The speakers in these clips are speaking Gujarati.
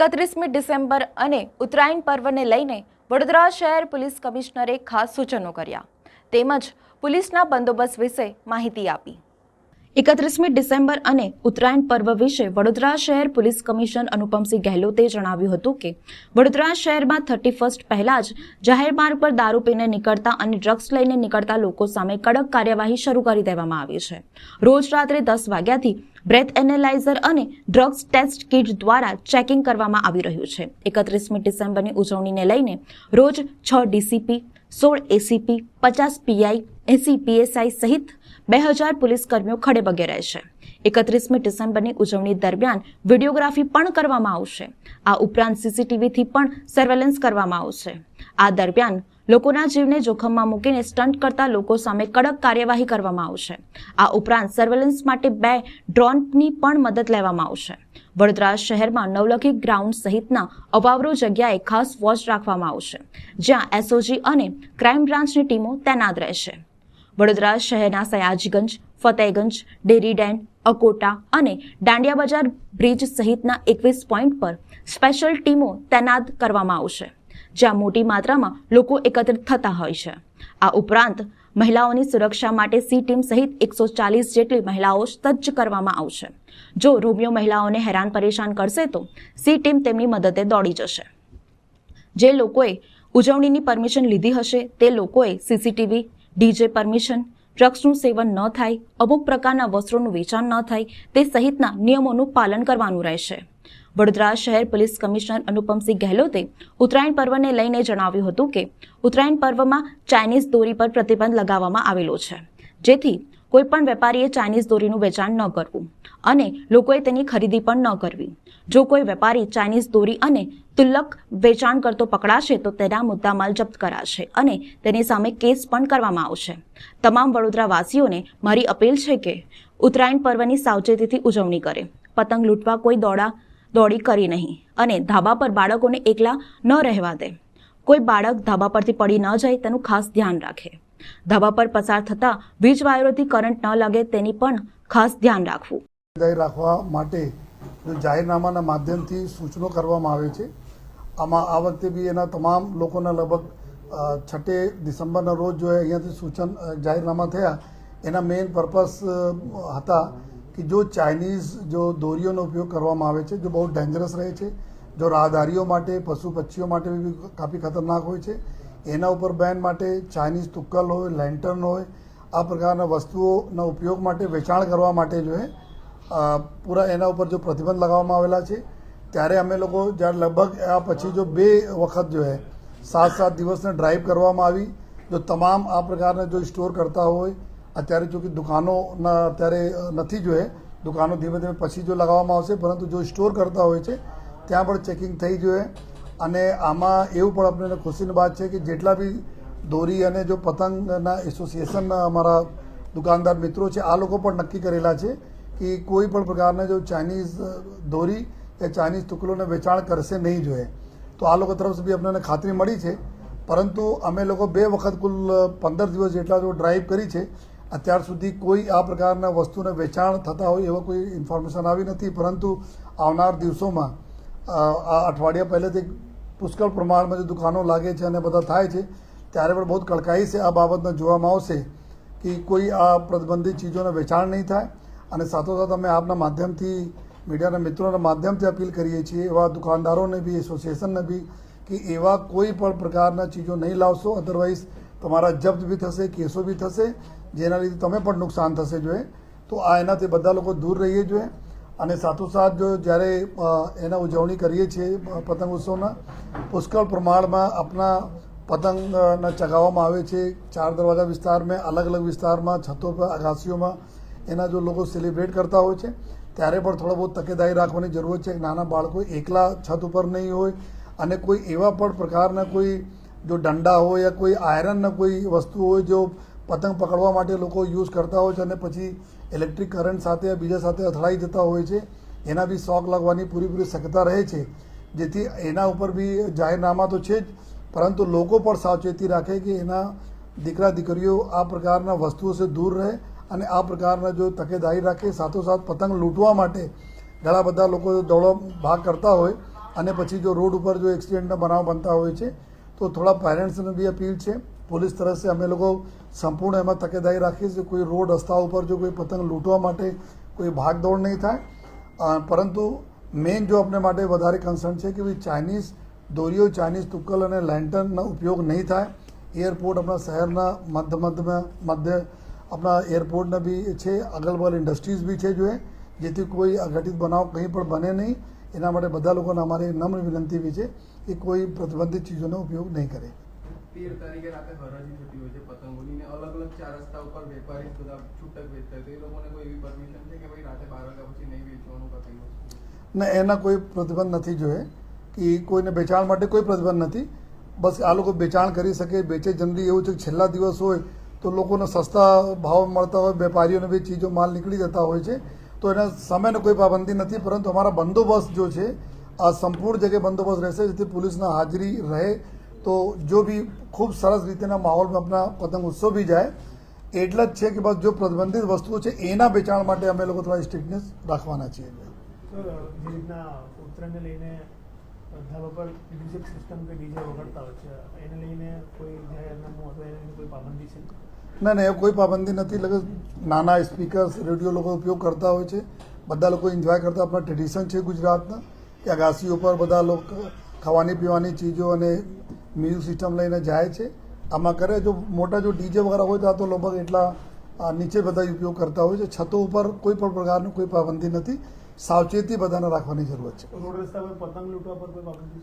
એકત્રીસમી ડિસેમ્બર અને ઉત્તરાયણ પર્વને લઈને વડોદરા શહેર પોલીસ કમિશનરે ખાસ સૂચનો કર્યા. તેમજ પોલીસના બંદોબસ્ત વિશે માહિતી આપી. એકત્રીસમી ડિસેમ્બર અને ઉત્તરાયણ પર્વ વિશે વડોદરા શહેર પોલીસ કમિશન અનુપમસિંહ ગહેલોતે જણાવ્યું હતું કે, વડોદરા શહેરમાં થર્ટી ફર્સ્ટ પહેલા જ જાહેર માર્ગ પર દારૂ પીને નીકળતા અને ડ્રગ્સ લઈને નીકળતા લોકો સામે કડક કાર્યવાહી શરૂ કરી દેવામાં આવી છે. રોજ રાત્રે દસ વાગ્યાથી બ્રેથ એનાલાઇઝર અને ડ્રગ્સ ટેસ્ટ કિટ દ્વારા ચેકિંગ કરવામાં આવી રહ્યું છે. એકત્રીસમી ડિસેમ્બરની ઉજવણીને લઈને રોજ છ ડીસીપી, સોળ એસીપી, પચાસ પીઆઈ, એસી પીએસઆઈ સહિત બે હજાર પોલીસકર્મીઓ ખડેબગે રહેશે એકત્રીસમી ડિસેમ્બરની ઉજવણી દરમિયાન વિડીયોગ્રાફી પણ કરવામાં આવશે. આ ઉપરાંત સીસીટીવીથી પણ સર્વેલન્સ કરવામાં આવશે. આ દરમિયાન લોકોના જીવને જોખમમાં મૂકીને સ્ટન્ટ કરતા લોકો સામે કડક કાર્યવાહી કરવામાં આવશે. આ ઉપરાંત સર્વેલન્સ માટે બે ડ્રોનની પણ મદદ લેવામાં આવશે. વડોદરા શહેરમાં નવલખી ગ્રાઉન્ડ સહિતના અવાવરો જગ્યાએ ખાસ વોચ રાખવામાં આવશે, જ્યાં એસઓજી અને ક્રાઇમ બ્રાન્ચની ટીમો તૈનાત રહેશે. વડોદરા શહેરના સયાજીગંજ, ફતેહગંજ, ડેરી ડેન અકોટા અને દાંડિયા બજાર બ્રિજ સહિતના એકવીસ પોઈન્ટ પર સ્પેશિયલ ટીમો તૈનાત કરવામાં આવશે. જ્યાં મોટી માત્રામાં લોકો એકત્રિત થતા હોય છે. આ ઉપરાંત, મહિલાઓની સુરક્ષા માટે સી ટીમ સહિત એકસો ચાલીસ જેટલી મહિલાઓ સજ્જ કરવામાં આવશે. જો રોમિયો મહિલાઓને હેરાન પરેશાન કરશે તો સી ટીમ તેમની મદદે દોડી જશે. જે લોકોએ ઉજવણીની પરમિશન લીધી હશે તે લોકોએ સીસીટીવી ડીજે પરમિશન ડ્રગ્સનું સેવન ન થાય, અમુક પ્રકારના વસ્ત્રોનું વેચાણ ન થાય, તે સહિતના નિયમોનું પાલન કરવાનું રહેશે. વડોદરા શહેર પોલીસ કમિશનર અનુપમસિંહ ગહેલોતે ઉત્તરાયણ પર્વને લઈને જણાવ્યું હતું કે, ઉત્તરાયણ પર્વમાં ચાઇનીઝ દોરી પર પ્રતિબંધ લગાવવામાં આવેલો છે. જેથી કોઈપણ વેપારીએ ચાઇનીઝ દોરીનું વેચાણ ન કરવું અને લોકોએ તેની ખરીદી પણ ન કરવી. જો કોઈ વેપારી ચાઇનીઝ દોરી અને તુલ્લક વેચાણ કરતો પકડાશે, તો તેના મુદ્દામાલ જપ્ત કરાશે અને તેની સામે કેસ પણ કરવામાં આવશે. તમામ વડોદરાવાસીઓને મારી અપીલ છે કે ઉત્તરાયણ પર્વની સાવચેતીથી ઉજવણી કરે. પતંગ લૂંટવા કોઈ દોડા, દોડી કરી નહીં અને ધાબા પર બાળકોને એકલા ન રહેવા દે. કોઈ બાળક ધાબા પરથી પડી ન જાય તેનું ખાસ ધ્યાન રાખે. ધાબા પર પસાર થતા વીજ વાયરોથી કરંટ ન લાગે તેની પણ ખાસ ધ્યાન રાખવું. રાખવા માટે જાહેરનામાના માધ્યમથી સૂચનો કરવામાં આવે છે. આમાં આ વખતે બી એના તમામ લોકોના લગભગ છઠ્ઠે ડિસેમ્બરના રોજ જો અહીંયાથી સૂચન જાહેરનામા થયા, એના મેઇન પર્પસ હતા કે જો ચાઇનીઝ જો દોરીઓનો ઉપયોગ કરવામાં આવે છે, જો બહુ ડેન્જરસ રહે છે, જો રાહદારીઓ માટે પશુ પક્ષીઓ માટે બી કાફી ખતરનાક હોય છે એના ઉપર બેન માટે ચાઇનીઝ તુક્કલ હોય, લેન્ટર્ન હોય, આ પ્રકારના વસ્તુઓના ઉપયોગ માટે વેચાણ કરવા માટે જો એ પૂરા એના ઉપર જો પ્રતિબંધ લગાવવામાં આવેલા છે, ત્યારે અમે લોકો જ્યારે લગભગ આ પછી જો બે વખત જો હે સાત સાત દિવસને ડ્રાઈવ કરવામાં આવી, જો તમામ આ પ્રકારના જો સ્ટોર કરતા હોય, અત્યારે જો કે દુકાનોના અત્યારે નથી જોઈએ દુકાનો ધીમે ધીમે પછી જો લગાવવામાં આવશે, પરંતુ જો સ્ટોર કરતા હોય છે, ત્યાં પણ ચેકિંગ થઈ જોઈએ અને આમાં એવું પણ આપણને ખુશીની વાત છે કે જેટલા બી દોરી અને જો પતંગના એસોસિએશનના અમારા દુકાનદાર મિત્રો છે, આ લોકો પણ નક્કી કરેલા છે કે કોઈ પણ પ્રકારના જો ચાઇનીઝ દોરી કે ચાઇનીઝ ટુકડોને વેચાણ કરશે નહીં જોઈએ. તો આ લોકો તરફથી બી અમને ખાતરી મળી છે. પરંતુ અમે લોકો બે વખત કુલ પંદર દિવસ જેટલા જો ડ્રાઈવ કરી છે, અત્યાર સુધી કોઈ આ પ્રકારના વસ્તુને વેચાણ થતા હોય એવા કોઈ ઇન્ફોર્મેશન આવી નથી. પરંતુ આવનાર દિવસોમાં આ અઠવાડિયા પહેલેથી પુષ્કળ પ્રમાણમાં જે દુકાનો લાગે છે અને બધા થાય છે, ત્યારે પણ બહુ કડકાઈ છે આ બાબતને જોવામાં આવશે કે કોઈ આ પ્રતિબંધિત ચીજોને વેચાણ નહીં થાય. અને સાથોસાથ અમે આપના માધ્યમથી, મીડિયાના મિત્રોના માધ્યમથી અપીલ કરીએ છીએ, એવા દુકાનદારોને બી, એસોસિએશનને બી, કે એવા કોઈ પણ પ્રકારના ચીજો નહીં લાવશો અધરવાઇઝ તમારા જપ્ત બી થશે, કેસો બી થશે, જેના લીધે તમે પણ નુકસાન થશે જોઈએ તો આ એનાથી બધા લોકો દૂર રહીએ જોઈએ અને સાથોસાથ જો જ્યારે એના ઉજવણી કરીએ છીએ પતંગ ઉત્સવના, પુષ્કળ પ્રમાણમાં આપણા પતંગના ચગાવવામાં આવે છે. ચાર દરવાજા વિસ્તારમાં, અલગ અલગ વિસ્તારમાં, છતો પર અગાસીઓમાં એના જો લોકો સેલિબ્રેટ કરતા હોય છે, ત્યારે પણ થોડો બહુ તકેદારી રાખવાની જરૂર છે. નાના બાળકો એકલા છત ઉપર નહીં હોય અને કોઈ એવા પણ પ્રકારના કોઈ જો દંડા હોય યા કોઈ આયરનના કોઈ વસ્તુ હોય, જો પતંગ પકડવા માટે લોકો યુઝ કરતા હોય છે અને પછી ઇલેક્ટ્રિક કરંટ સાથે બીજા સાથે અથડાઈ જતા હોય છે, એના બી શોક લાગવાની પૂરેપૂરી શક્યતા રહે છે. જેથી એના ઉપર બી જાહેરનામા તો છે જ, પરંતુ લોકો પણ સાવચેતી રાખે કે એના દીકરા દીકરીઓ આ પ્રકારના વસ્તુઓ સે દૂર રહે અને આ પ્રકારના જો તકેદારી રાખે, સાથોસાથ પતંગ લૂંટવા માટે ઘણા બધા લોકો દોડો ભાગ કરતા હોય અને પછી જો રોડ ઉપર જો એક્સિડન્ટના બનાવ બનતા હોય છે, તો થોડા પેરેન્ટ્સને બી અપીલ છે પોલીસ તરફથી અમે લોકો સંપૂર્ણ એમાં તકેદારી રાખીએ છીએ. કોઈ રોડ રસ્તા ઉપર જો કોઈ પતંગ લૂંટવા માટે કોઈ ભાગદોડ નહીં થાય. પરંતુ મેઇન જો આપણે માટે વધારે કન્સર્ન છે કે ભાઈ ચાઇનીઝ દોરીઓ ચાઇનીઝ તુક્કલ અને લેન્ટનનો ઉપયોગ નહીં થાય. એરપોર્ટ આપણા શહેરના મધ્ય મધ્યમાં મધ્ય આપણા એરપોર્ટને બી છે. અગલ બગલ ઇન્ડસ્ટ્રીઝ બી છે જોઈએ જેથી કોઈ અઘટિત બનાવ કંઈ પણ બને નહીં. એના માટે બધા લોકોને અમારી નમ્ર વિનંતી બી છે કે કોઈ પ્રતિબંધિત ચીજોનો ઉપયોગ નહીં કરે. તેર તારીખે રાતે હરાજી થતી હોય છે પતંગોની ને અલગ અલગ ચાર રસ્તા ઉપર વેપારી બધા છૂટક વેચતા તો એ લોકોને કોઈ એવી પરમિશન છે કે ભાઈ રાતે બાર વાગ્યા પછી નહીં વેચવાનું કે વસ્તુ? એના કોઈ પ્રતિબંધ નથી જોઈએ કે કોઈને વેચાણ માટે કોઈ પ્રતિબંધ નથી. બસ આ લોકો વેચાણ કરી શકે, વેચે જનરલી એવું છે કે છેલ્લા દિવસ હોય તો લોકોને સસ્તા ભાવ મળતા હોય, વેપારીઓને બી ચીજો માલ નીકળી જતા હોય છે. તો એના સમયને કોઈ પાબંદી નથી, પરંતુ અમારા બંદોબસ્ત જો છે, આ સંપૂર્ણ જગ્યાએ બંદોબસ્ત રહેશે જેથી પોલીસના હાજરી રહે તો જો બી ખૂબ સરસ રીતેના માહોલમાં આપણા પતંગ ઉત્સવ બી જાય એટલા જ છે કે બસ જો પ્રતિબંધિત વસ્તુઓ છે એના વેચાણ માટે અમે લોકો થોડા સ્ટ્રિક્ટનેસ રાખવાના છીએ. ના ના એ કોઈ પાબંદી નથી. લગે નાના સ્પીકર્સ રેડિયો લોકો ઉપયોગ કરતા હોય છે. બધા લોકો એન્જોય કરતા આપણા ટ્રેડિશન છે ગુજરાતના કે અગાસી ઉપર બધા લોકો ખાવાની પીવાની ચીજો અને મ્યુઝિક સિસ્ટમ લઈને જાય છે. આમાં કરે જો મોટા જો ડીજે વગેરે હોય તો આ તો લગભગ એટલા નીચે બધા ઉપયોગ કરતા હોય છે. છતો ઉપર કોઈ પણ પ્રકારની કોઈ પાબંદી નથી. સાવચેતી બધાને રાખવાની જરૂરત છે. રોડ રસ્તા પર પતંગ લૂંટવા પર કોઈ પાબંદી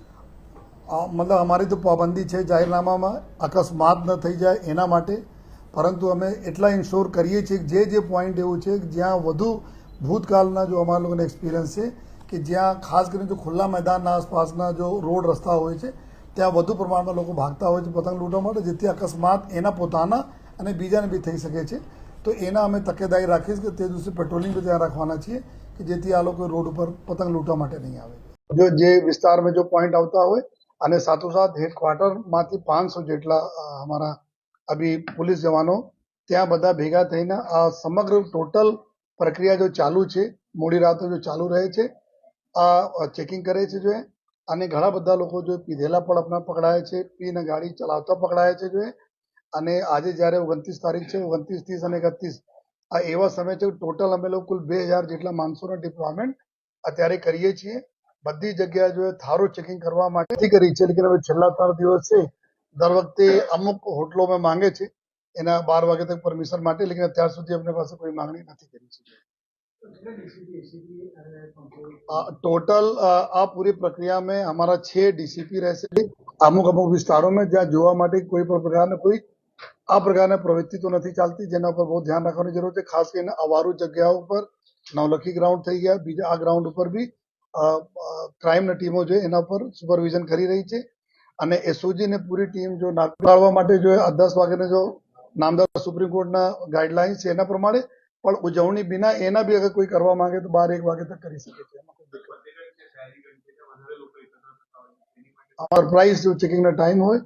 મતલબ અમારી તો પાબંદી છે જાહેરનામામાં. અકસ્માત ન થઈ જાય એના માટે. પરંતુ અમે એટલા ઇન્શ્યોર કરીએ છીએ કે જે જે પોઈન્ટ એવું છે જ્યાં વધુ ભૂતકાળના જો અમારા લોકોને એક્સપિરિયન્સ છે કે જ્યાં ખાસ કરીને જો ખુલ્લા મેદાનના આસપાસના જો રોડ રસ્તા હોય છે ત્યાં વધુ પ્રમાણમાં લોકો ભાગતા હોય છે, પતંગ લૂંટવા માટે, જેથી અકસ્માત એના પોતાના અને બીજાને બી થઈ શકે છે તો એના અમે તકેદારી રાખીશ કે તે દિવસે પેટ્રોલિંગ બી ત્યાં રાખવાના છીએ કે જેથી આ લોકો રોડ ઉપર પતંગ લૂંટવા માટે નહીં આવે જો જે વિસ્તારમાં જો પોઈન્ટ આવતા હોય અને સાથોસાથ હેડક્વાર્ટરમાંથી પાંચસો જેટલા અમારા અભી પોલીસ જવાનો ત્યાં બધા ભેગા થઈને આ સમગ્ર ટોટલ પ્રક્રિયા જો ચાલુ છે, મોડી રાતો જો ચાલુ રહે છે, આ ચેકિંગ કરે છે જો એ. અને ઘણા બધા લોકો જો પીધેલા પણ આપણા પકડાય છે પીને ગાડી ચલાવતા પકડાય છે જો અને આજે જ્યારે ઓગણત્રીસ તારીખ છે, ઓગણત્રીસ, ત્રીસ અને એકત્રીસ, આ એવા સમય છે ટોટલ અમે લોકો કુલ બે હજાર જેટલા માણસોના ડિપ્લોયમેન્ટ અત્યારે કરીએ છીએ. બધી જગ્યાએ જો થારો ચેકિંગ કરવા માટે કરી છે લેકિન હવે છેલ્લા ત્રણ દિવસ દર વખતે અમુક હોટલોમાં માંગે છે. એના બાર વાગે તક પરમિશન માટે, લેકિન અત્યાર સુધી અમને પાસે કોઈ માંગણી નથી કરી છે. टोटल આ પૂરી પ્રક્રિયા में हमारा छह डीसीपी રહેશે અમુક અમુક વિસ્તારોમાં જ્યાં જોવા માટે કોઈ પણ પ્રકારના કોઈ આ પ્રકારની પ્રવૃત્તિ તો નથી ચાલતી જેના ઉપર બહુ ધ્યાન રાખવાની જરૂર છે ખાસ કરીને અવારું જગ્યાઓ ઉપર નવલખી ગ્રાઉન્ડ થઈ ગયા બીજા આ ગ્રાઉન્ડ ઉપર બી ક્રાઇમની ટીમો છે એના પર સુપરવિઝન કરી રહી છે અને એસઓજી ને પૂરી ટીમ જો નાકારવા માટે જો આ દસ વાગ્યાને જો નામદાર સુપ્રીમ કોર્ટના ગાઈડલાઇન્સ છે એના પ્રમાણે પણ ઉજવણી વિના એના બી અગર કોઈ કરવા માંગે તો બાર એક વાગે તક કરી શકે છે. દિક્કત જો ચેકિંગનો ટાઈમ હોય,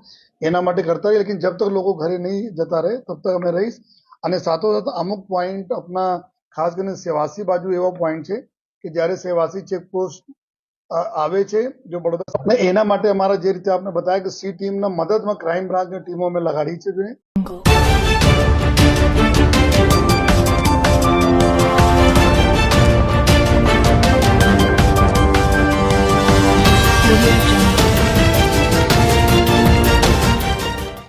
એના માટે કરતા રહીએ. લેકિન જબ તક લોકો ઘરે નહીં જતા રહે, તબ તક અમે રહીશ. અને સાથોસાથ અમુક પોઈન્ટ આપના ખાસ કરીને સેવાસી બાજુ એવો પોઈન્ટ છે કે જ્યારે સેવાસી ચેકપોસ્ટ આવે છે, જો બડોદરા એના માટે અમારા જે રીતે આપને બતાવ્યા કે સી ટીમના મદદમાં ક્રાઇમ બ્રાન્ચની ટીમો અમે લગાડી છે audio